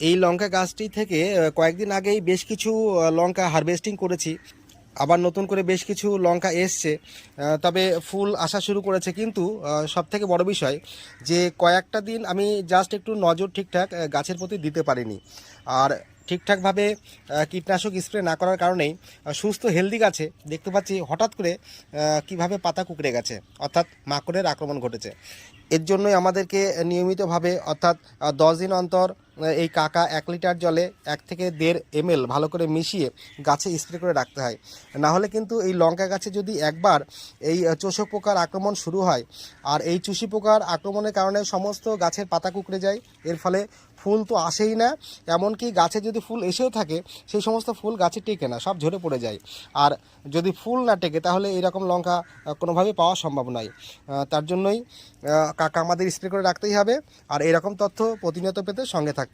এই লঙ্কা গাছটি থেকে কয়েকদিন আগেই বেশ কিছু লঙ্কা হারভেস্টিং করেছি। আবার নতুন করে বেশ কিছু লঙ্কা এসছে। তবে ফুল আসা শুরু করেছে। কিন্তু সব থেকে বড় বিষয় যে, কয়েকটা দিন আমি জাস্ট একটু নজর ঠিকঠাক গাছের প্রতি দিতে পারিনি। আর ঠিকঠাকভাবে কীটনাশক স্প্রে না করার কারণেই সুস্থ হেলদি গাছে দেখতে পাচ্ছি হঠাৎ করে কীভাবে পাতা কুকড়ে গেছে, অর্থাৎ মাকড়ের আক্রমণ ঘটেছে। এর জন্যই আমাদেরকে নিয়মিতভাবে, অর্থাৎ দশ দিন অন্তর এই কাকা এক লিটার জলে এক থেকে দেড় এম ভালো করে মিশিয়ে গাছে স্প্রে করে রাখতে হয়। না হলে কিন্তু এই লঙ্কা গাছে যদি একবার এই চোষক পোকার আক্রমণ শুরু হয় আর এই চুষি পোকার আক্রমণের কারণে সমস্ত গাছের পাতা কুকড়ে যায় এর ফলে ফুল তো আসেই না এমনকি গাছে যদি ফুল এসেও থাকে সেই সমস্ত ফুল গাছে টেকে না সব ঝরে পড়ে যায়। আর যদি ফুল না টেকে তাহলে এরকম লঙ্কা আহ, কোনোভাবেই পাওয়া সম্ভব নয়। তার জন্যই কাকা আমাদের স্প্রে করে রাখতেই হবে আর এরকম তথ্য প্রতিনিয়ত পেতে সঙ্গে হবে